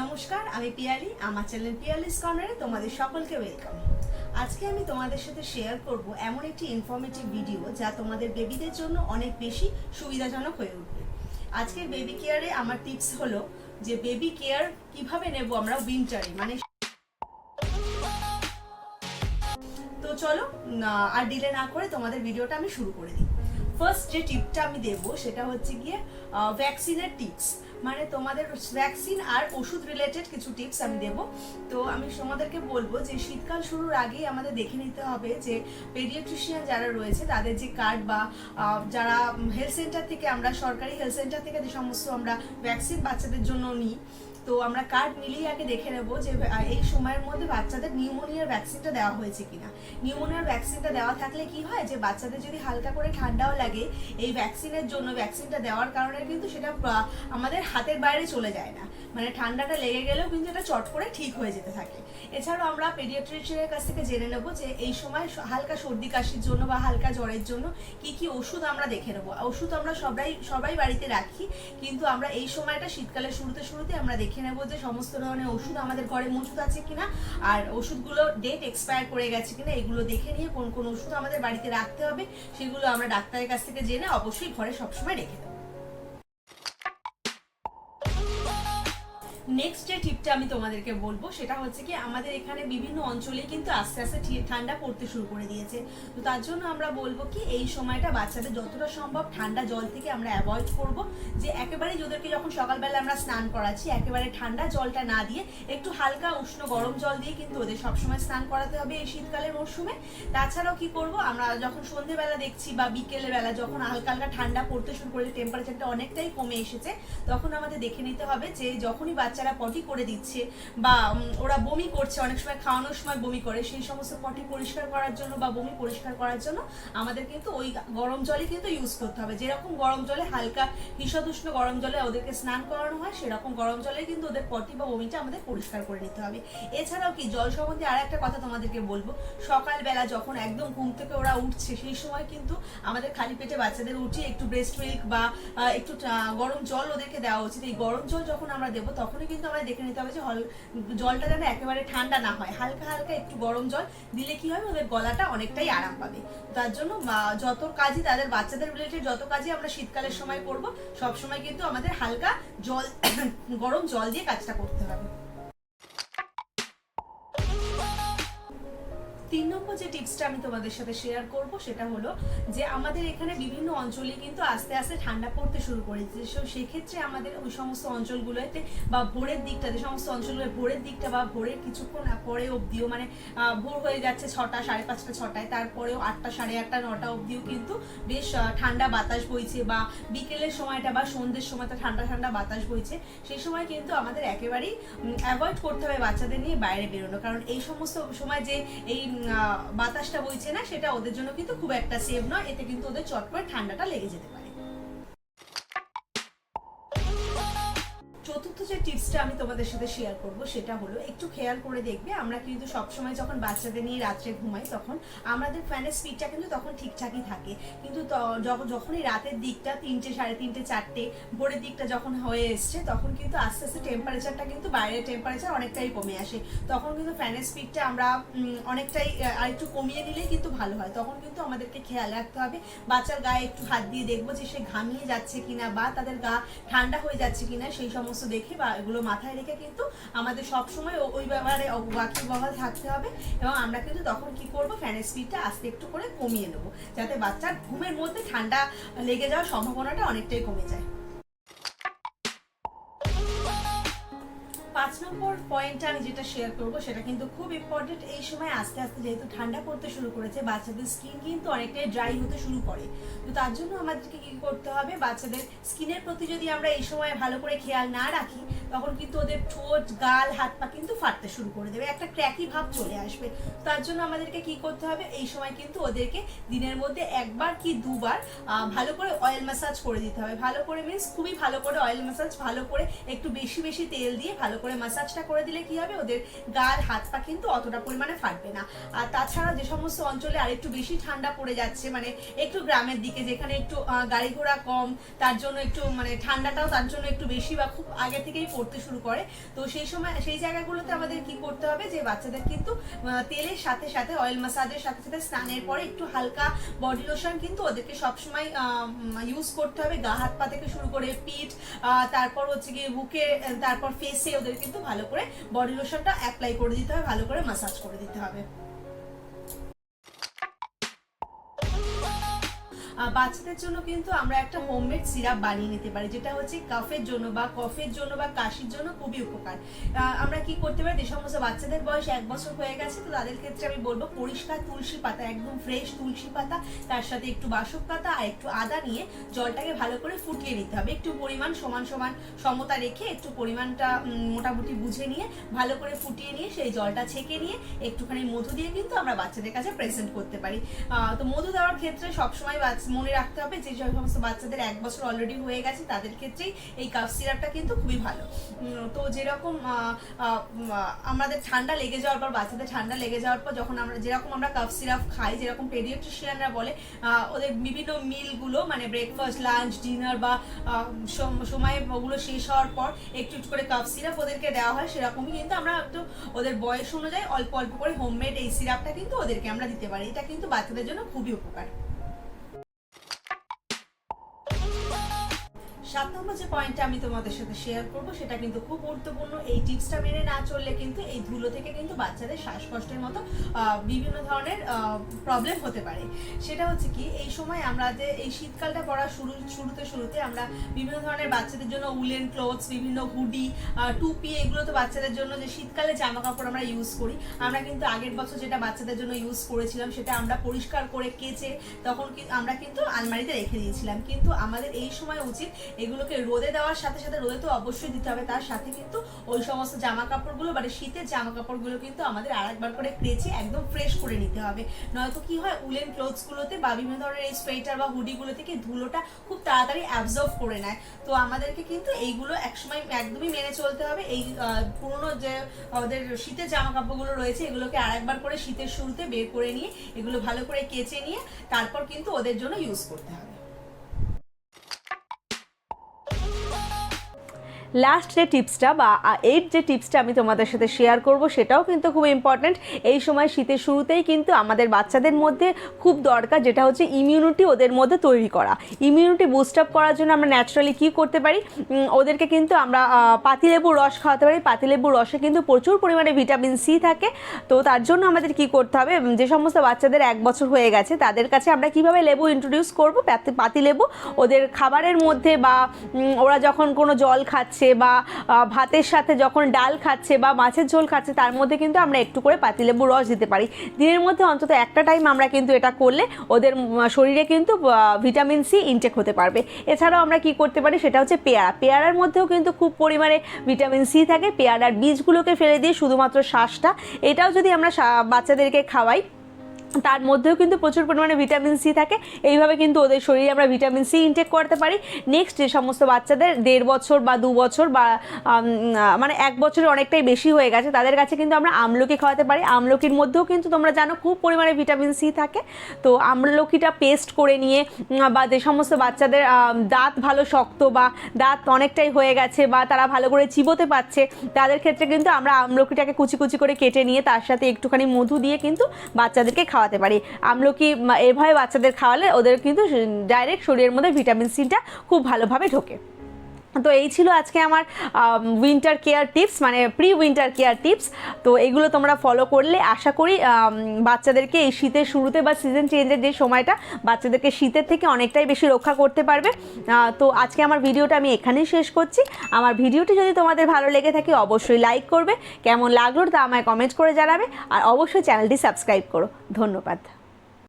নমস্কার, আমি পিয়ালি, আমার চ্যানেল পিয়ালিস কর্নারে তোমাদের সকলকে ওয়েলকাম আজকে আমি তোমাদের সাথে শেয়ার করব এমন একটি ইনফরমেটিভ ভিডিও যা তোমাদের বেবিদের জন্য অনেক বেশি সুবিধাজনক হয়ে উঠবে। আজকের বেবি কেয়ারে আমার টিপস হলো যে বেবি কেয়ার কীভাবে নেব আমরা উইন্টারে মানে তো চলো আর ডিলে না করে তোমাদের ভিডিওটা আমি শুরু করে দিই। ফার্স্ট যে টিপটা আমি দেবো সেটা হচ্ছে গিয়ে ভ্যাকসিনের টিপস মানে তোমাদের ভ্যাকসিন আর ওষুধ রিলেটেড কিছু টিপস আমি দেবো। তো আমি তোমাদেরকে বলব যে শীতকাল শুরুর আগেই আমাদের দেখে নিতে হবে যে পেডিয়াট্রিশিয়ান যারা রয়েছে, তাদের যে কার্ড বা যারা হেলথ সেন্টার থেকে আমরা, সরকারি হেলথ সেন্টার থেকে যে সমস্ত আমরা ভ্যাকসিন বাচ্চাদের জন্য নিই তো আমরা কার্ড মিলিয়ে আগে দেখে নেব যে এই সময়ের মধ্যে বাচ্চাদের নিউমোনিয়ার ভ্যাকসিনটা দেওয়া হয়েছে কিনা। নিউমোনিয়ার ভ্যাকসিনটা দেওয়া থাকলে কি হয় যে, বাচ্চাদের যদি হালকা করে ঠান্ডাও লাগে, এই ভ্যাকসিনের জন্য ভ্যাকসিনটা দেওয়ার কারণে কিন্তু সেটা আমাদের হাতের বাইরে চলে যায় না। মানে ঠান্ডাটা লেগে গেলেও কিন্তু এটা চট করে ঠিক হয়ে যেতে থাকে। এছাড়াও আমরা পেডিয়াট্রিশিয়ানের কাছ থেকে জেনে নেব যে এই সময় হালকা সর্দি কাশির জন্য বা হালকা জ্বরের জন্য কি কি ওষুধ আমরা দেখে নেব। ওষুধ আমরা সবাই সবাই বাড়িতে রাখি, কিন্তু আমরা এই সময়টা শীতকালের শুরুতে শুরুতে আমরা দেখে নেব যে সমস্ত ধরনের ওষুধ আমাদের ঘরে মজুদ আছে কিনা, আর ওষুধগুলো ডেট এক্সপায়ার করে গেছে কিনা, এগুলো দেখে নিয়ে কোন কোন ওষুধ আমাদের বাড়িতে রাখতে হবে, সেগুলো আমরা ডাক্তারের কাছ থেকে জেনে অবশ্যই ঘরে সবসময় রেখে দেবো। নেক্সট যে টিপটা আমি তোমাদেরকে বলব, সেটা হচ্ছে কি আমাদের এখানে বিভিন্ন অঞ্চলে কিন্তু আস্তে আস্তে ঠান্ডা পড়তে শুরু করে দিয়েছে। তো তার জন্য আমরা বলব কি এই সময়টা বাচ্চাদের যতটা সম্ভব ঠান্ডা জল থেকে আমরা অ্যাভয়েড করব। যে একেবারেই ওদেরকে যখন সকালবেলা আমরা স্নান করাচ্ছি, একেবারে ঠান্ডা জলটা না দিয়ে একটু হালকা উষ্ণ গরম জল দিয়ে কিন্তু ওদের সবসময় স্নান করাতে হবে এই শীতকালের মরশুমে। তাছাড়াও কি করব, আমরা যখন সন্ধেবেলা দেখছি বা বিকেলের বেলা যখন হালকা হালকা ঠান্ডা পড়তে শুরু করেছে টেম্পারেচারটা অনেকটাই কমে এসেছে, তখন আমাদের দেখে নিতে হবে যে যখনই বাচ্চারা পটি করে দিচ্ছে বা ওরা বমি করছে, অনেক সময় খাওয়ানোর সময় বমি করে, সেই সমস্ত পটি পরিষ্কার করার জন্য বা বমি পরিষ্কার করার জন্য আমাদের কিন্তু ওই গরম জলই কিন্তু ইউজ করতে হবে। যেরকম গরম জলে হালকা হিসদুষ্ণ গরম জলে ওদেরকে স্নান করানো হয়, সেরকম গরম জলে কিন্তু ওদের পটি বা বমিটা আমাদের পরিষ্কার করে নিতে হবে। এছাড়াও কি, জল সম্বন্ধে আর একটা কথা তোমাদেরকে বলব, সকালবেলা যখন একদম ঘুম থেকে ওরা উঠছে, সেই সময় কিন্তু আমাদের খালি পেটে বাচ্চাদের উঠিয়ে একটু ব্রেস্ট মিল্ক বা একটু গরম জল ওদেরকে দেওয়া উচিত। এই গরম জল যখন আমরা দেবো তখনই কিন্তু আমাদের দেখে নিতে হবে যে জলটা যেন একেবারে ঠান্ডা না হয়। হালকা হালকা একটু গরম জল দিলে কি হবে? ওদের গলাটা অনেকটাই আরাম পাবে। তার জন্য যত কাজই তাদের বাচ্চাদের রিলেটেড যত কাজই আমরা শীতকালের সময় করব সব সময় কিন্তু আমাদের হালকা জল গরম জল দিয়ে কাজটা করতে হবে। তিন নম্বর যে টিপসটা আমি তোমাদের সাথে শেয়ার করব, সেটা হলো যে আমাদের এখানে বিভিন্ন অঞ্চলে কিন্তু আস্তে আস্তে ঠান্ডা পড়তে শুরু করেছে। সো সেক্ষেত্রে আমাদের ওই সমস্ত অঞ্চলগুলোতে বা ভোরের দিকটা, যে সমস্ত অঞ্চলগুলো ভোরের দিকটা বা ভোরের কিছুক্ষণ পরে অবধিও মানে ভোর হয়ে যাচ্ছে ছটা, সাড়ে পাঁচটা, ছটায়। তারপরেও আটটা, সাড়ে আটটা, নটা অবধিও কিন্তু বেশ ঠান্ডা বাতাস বইছে বা বিকেলের সময়টা বা সন্ধ্যের সময়টা ঠান্ডা ঠান্ডা বাতাস বইছে। সেই সময় কিন্তু আমাদের একেবারেই অ্যাভয়েড করতে হবে বাচ্চাদের নিয়ে বাইরে বেরোনো। কারণ এই সমস্ত সময় যে এই বাতাসটা বইছে না, সেটা ওদের জন্য কিন্তু খুব একটা সেভ নয়। এতে কিন্তু ওদের চট ঠান্ডাটা লেগে যেতে পারে। চতুর্থ যে টিপসটা আমি তোমাদের সাথে শেয়ার করব, সেটা হলো একটু খেয়াল করে দেখবে, আমরা কিন্তু সবসময় যখন বাচ্চাদের নিয়ে রাত্রে ঘুমাই, তখন আমাদের ফ্যানের স্পিডটা কিন্তু তখন ঠিকঠাকই থাকে। কিন্তু যখনই রাতের দিকটা তিনটে, সাড়ে তিনটে, চারটে, ভোরের দিকটা যখন হয়ে এসছে, তখন কিন্তু আস্তে আস্তে টেম্পারেচারটা কিন্তু বাইরের টেম্পারেচার অনেকটাই কমে আসে। তখন কিন্তু ফ্যানের স্পিডটা আমরা অনেকটাই আর একটু কমিয়ে নিলেই কিন্তু ভালো হয়। তখন কিন্তু আমাদেরকে খেয়াল রাখতে হবে, বাচ্চার গায়ে একটু হাত দিয়ে দেখব যে সে ঘামিয়ে যাচ্ছে কিনা বা তাদের গা ঠান্ডা হয়ে যাচ্ছে কিনা, সেই সমস্ত দেখে বা এগুলো মাথায় রেখে কিন্তু আমাদের সবসময় ওই ব্যাপারে বাকি বহাল থাকতে হবে এবং আমরা কিন্তু তখন কি করব ফ্যানের স্পিডটা আস্তে একটু করে কমিয়ে নেব, যাতে বাচ্চার ঘুমের মধ্যে ঠান্ডা লেগে যাওয়ার সম্ভাবনাটা অনেকটাই কমে যায়। নম্বর পয়েন্টটা আমি যেটা শেয়ার করব, সেটা কিন্তু খুব ইম্পর্টেন্ট এই সময় আস্তে আস্তে যেহেতু ঠান্ডা পড়তে শুরু করেছে, বাচ্চাদের স্কিন কিন্তু অনেকটাই ড্রাই হতে শুরু করে। তো তার জন্য আমাদেরকে কি করতে হবে? বাচ্চাদের স্কিনের প্রতি যদি আমরা এই সময় ভালো করে খেয়াল না রাখি তখন কিন্তু ওদের ঠোঁট, গাল, হাত পা কিন্তু ফাটতে শুরু করে দেবে। একটা ক্র্যাকি ভাব চলে আসবে। তার জন্য আমাদেরকে কি করতে হবে? এই সময় কিন্তু ওদেরকে দিনের মধ্যে একবার কি দুবার ভালো করে অয়েল ম্যাসাজ করে দিতে হবে। ভালো করে মিন্স খুবই ভালো করে অয়েল ম্যাসাজ ভালো করে একটু বেশি বেশি তেল দিয়ে ভালো করে মাসাজটা করে দিলে কি হবে? ওদের গাল, হাত পা কিন্তু অতটা পরিমাণে ফাটবে না। আর তাছাড়া যে সমস্ত অঞ্চলে আর একটু বেশি ঠান্ডা পড়ে যাচ্ছে মানে একটু গ্রামের দিকে, যেখানে একটু গাড়ি ঘোড়া কম, তার জন্য একটু মানে ঠান্ডাটাও তার জন্য একটু বেশি বা খুব আগে থেকেই পড়তে শুরু করে। তো সেই সময় সেই জায়গাগুলোতে আমাদের কি করতে হবে যে বাচ্চাদের কিন্তু তেলের সাথে সাথে অয়েল মাসাজের সাথে সাথে স্নানের পরে একটু হালকা বডি লোশন কিন্তু ওদেরকে সবসময় ইউজ করতে হবে। গা, হাত, পা থেকে শুরু করে পিঠ তারপর হচ্ছে গিয়ে বুকে তারপর ফেসে ওদের কিন্তু ভালো করে বডি লোশনটা অ্যাপ্লাই করে দিতে হবে, ভালো করে মাসাজ করে দিতে হবে। বাচ্চাদের জন্য কিন্তু আমরা একটা হোমমেড সিরাপ বানিয়ে নিতে পারি, যেটা হচ্ছে কাফের জন্য বা কফের জন্য বা কাশির জন্য খুবই উপকার। আমরা কি করতে পারি? যে সমস্ত বাচ্চাদের বয়স এক বছর হয়ে গেছে, তো তাদের ক্ষেত্রে আমি বলব পরিষ্কার তুলসী পাতা, একদম ফ্রেশ তুলসী পাতা, তার সাথে একটু বাসক পাতা আর একটু আদা নিয়ে জলটাকে ভালো করে ফুটিয়ে নিতে হবে। একটু পরিমাণ সমান সমান সমতা রেখে একটু পরিমাণটা মোটামুটি বুঝে নিয়ে ভালো করে ফুটিয়ে নিয়ে সেই জলটা ছেঁকে নিয়ে একটুখানি মধু দিয়ে কিন্তু আমরা বাচ্চাদের কাছে প্রেজেন্ট করতে পারি। তো মধু দেওয়ার ক্ষেত্রে সবসময় বাচ্চা- মনে রাখতে হবে যে সমস্ত বাচ্চাদের এক বছর অলরেডি হয়ে গেছে, তাদের ক্ষেত্রেই এই কাফ সিরাপটা কিন্তু খুবই ভালো। তো যেরকম আমাদের ঠান্ডা লেগে যাওয়ার পর, বাচ্চাদের ঠান্ডা লেগে যাওয়ার পর যখন আমরা, যেরকম আমরা কাফ সিরাপ খাই, যেরকম পেডিয়াট্রিশিয়ানরা বলে ওদের বিভিন্ন মিলগুলো মানে ব্রেকফাস্ট লাঞ্চ ডিনার বা সময়ে ওগুলো শেষ হওয়ার পর একটু একটু করে কাফ সিরাপ ওদেরকে দেওয়া হয়, সেরকমই কিন্তু আমরা তো ওদের বয়স অনুযায়ী অল্প অল্প করে হোমমেড এই সিরাপটা কিন্তু ওদেরকে আমরা দিতে পারি। এটা কিন্তু বাচ্চাদের জন্য খুবই উপকার। সাত নম্বর যে পয়েন্টটা আমি তোমাদের সাথে শেয়ার করব, সেটা কিন্তু খুব গুরুত্বপূর্ণ। এই টিপসটা মেনে না চললে কিন্তু এই ধুলো থেকে কিন্তু বাচ্চাদের শ্বাসকষ্টের মতো বিভিন্ন ধরনের প্রবলেম হতে পারে। সেটা হচ্ছে কি, এই সময় আমরা যে, এই শীতকালটা পড়া শুরু, শুরুতে শুরুতে আমরা বিভিন্ন ধরনের বাচ্চাদের জন্য উলেন ক্লোথস বিভিন্ন হুডি টুপি, এগুলো তো বাচ্চাদের জন্য যে শীতকালে জামা কাপড় আমরা ইউজ করি। আমরা কিন্তু আগের বছর যেটা বাচ্চাদের জন্য ইউজ করেছিলাম, সেটা আমরা পরিষ্কার করে কেচে তখন আমরা কিন্তু আলমারিতে রেখে দিয়েছিলাম। কিন্তু আমাদের এই সময় উচিত এগুলোকে রোদে দেওয়ার সাথে সাথে রোদে তো অবশ্যই দিতে হবে। তার সাথে কিন্তু ওই সমস্ত জামা কাপড়গুলো মানে শীতের জামা কাপড়গুলো কিন্তু আমাদের আরেকবার করে কেচে একদম ফ্রেশ করে নিতে হবে। নয়তো কি হয়, উলেন ক্লোথসগুলোতে বা বিভিন্ন ধরনের এই সোয়েটার বা হুডিগুলো থেকে ধুলোটা খুব তাড়াতাড়ি অ্যাবজর্ভ করে নেয়। তো আমাদেরকে কিন্তু এইগুলো একসময় একদমই মেনে চলতে হবে। এই পুরনো যে আমাদের শীতের জামা কাপড়গুলো রয়েছে, এগুলোকে আরেকবার করে শীতের শুরুতে বের করে নিয়ে, এগুলো ভালো করে কেচে নিয়ে, তারপর কিন্তু ওদের জন্য ইউজ করতে হবে। লাস্ট যে টিপসটা বা এইট যে টিপসটা আমি তোমাদের সাথে শেয়ার করব, সেটাও কিন্তু খুব ইম্পর্ট্যান্ট এই সময় শীতের শুরুতেই কিন্তু আমাদের বাচ্চাদের মধ্যে খুব দরকার যেটা হচ্ছে ইমিউনিটি ওদের মধ্যে তৈরি করা। ইমিউনিটি বুস্ট আপ করার জন্য আমরা ন্যাচারালি কী করতে পারি? ওদেরকে কিন্তু আমরা পাতিলেবুর রস খাওয়াতে পারি। পাতিলেবুর রসে কিন্তু প্রচুর পরিমাণে ভিটামিন সি থাকে। তো তার জন্য আমাদের কি করতে হবে? যে সমস্ত বাচ্চাদের এক বছর হয়ে গেছে, তাদের কাছে আমরা কীভাবে লেবু ইন্ট্রোডিউস করব? পাতিলেবু ওদের খাবারের মধ্যে বা ওরা যখন কোনো জল খাচ্ছে বা ভাতের সাথে যখন ডাল খাচ্ছে বা মাছের ঝোল খাচ্ছে, তার মধ্যে কিন্তু আমরা একটু করে পাতিলেবুর রস দিতে পারি। দিনের মধ্যে অন্তত একটা টাইম আমরা কিন্তু এটা করলে ওদের শরীরে কিন্তু ভিটামিন সি ইনটেক হতে পারবে। এছাড়াও আমরা কি করতে পারি, সেটা হচ্ছে পেয়ারা। পেয়ারার মধ্যেও কিন্তু খুব পরিমাণে ভিটামিন সি থাকে। পেয়ারার বীজগুলোকে ফেলে দিয়ে শুধুমাত্র শ্বাসটা এটাও যদি আমরা বাচ্চাদেরকে খাওয়াই তার মধ্যেও কিন্তু প্রচুর পরিমাণে ভিটামিন সি থাকে। এইভাবে কিন্তু ওদের শরীরে আমরা ভিটামিন সি ইনটেক করতে পারি। নেক্সট যে সমস্ত বাচ্চাদের দেড় বছর বা দু বছর বা মানে এক বছরের অনেকটাই বেশি হয়ে গেছে, তাদের কাছে কিন্তু আমরা আমলকি খাওয়াতে পারি। আমলকির মধ্যেও কিন্তু তোমরা জানো খুব পরিমাণে ভিটামিন সি থাকে। তো আমলকিটা পেস্ট করে নিয়ে বা যে সমস্ত বাচ্চাদের দাঁত ভালো শক্ত বা দাঁত অনেকটাই হয়ে গেছে বা তারা ভালো করে চিবোতে পারছে, তাদের ক্ষেত্রে কিন্তু আমরা আমলকিটাকে কুচি কুচি করে কেটে নিয়ে তার সাথে একটুখানি মধু দিয়ে কিন্তু বাচ্চাদেরকে খাওয়াতে পারি। আমলকি এভাবে বাচ্চাদের খাওয়ালে ওদের কিন্তু ডাইরেক্ট শরীরের মধ্যে ভিটামিন সিটা খুব ভালোভাবে ঢোকে। তো এই ছিল আজকে আমার উইন্টার কেয়ার টিপস মানে প্রি উইন্টার কেয়ার টিপস তো এগুলো তোমরা ফলো করলে আশা করি বাচ্চাদেরকে এই শীতের শুরুতে বা সিজন চেঞ্জের যে সময়টা, বাচ্চাদেরকে শীতের থেকে অনেকটাই বেশি রক্ষা করতে পারবে। তো আজকে আমার ভিডিওটা আমি এখানেই শেষ করছি। আমার ভিডিওটি যদি তোমাদের ভালো লেগে থাকে, অবশ্যই লাইক করবে। কেমন লাগল তা আমায় কমেন্ট করে জানাবে। আর অবশ্যই চ্যানেলটি সাবস্ক্রাইব করো। ধন্যবাদ।